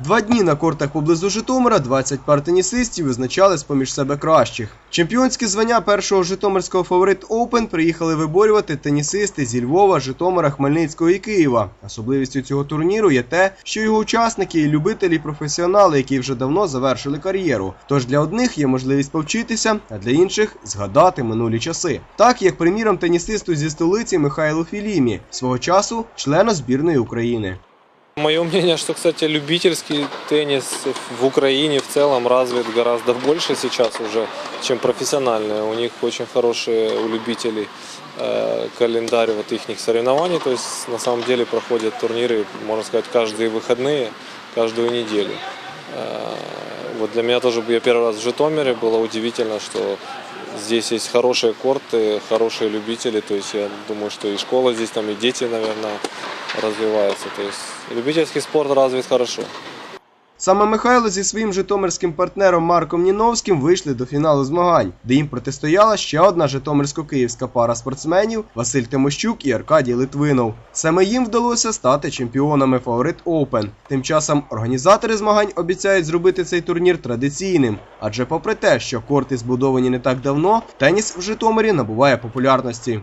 Два дні на кортах поблизу Житомира 20 пар тенісистів визначали з-поміж себе кращих. Чемпіонське звання першого житомирського фаворит Open приїхали виборювати тенісисти зі Львова, Житомира, Хмельницького і Києва. Особливістю цього турніру є те, що його учасники і любителі професіонали, які вже давно завершили кар'єру. Тож для одних є можливість повчитися, а для інших згадати минулі часи. Так як приміром тенісисту зі столиці Михайлу Філімі, свого часу члена збірної України. Мое мнение, что, кстати, любительский теннис в Украине в целом развит гораздо больше сейчас уже, чем профессиональный. У них очень хорошие у любителей э, календарь вот их соревнований. То есть на самом деле проходят турниры, можно сказать, каждые выходные, каждую неделю. Э, Вот для меня тоже, я первый раз в Житомире, было удивительно, что здесь есть хорошие корты, хорошие любители. То есть я думаю, что и школа здесь, там и дети, наверное, развиваются. То есть любительский спорт развит хорошо. Саме Михайло зі своїм житомирським партнером Марком Ніновським вийшли до фіналу змагань, де їм протистояла ще одна житомирсько-київська пара спортсменів Василь Тимощук і Аркадій Литвинов. Саме їм вдалося стати чемпіонами Фаворит Open. Тим часом організатори змагань обіцяють зробити цей турнір традиційним, адже попри те, що корти збудовані не так давно, теніс в Житомирі набуває популярності.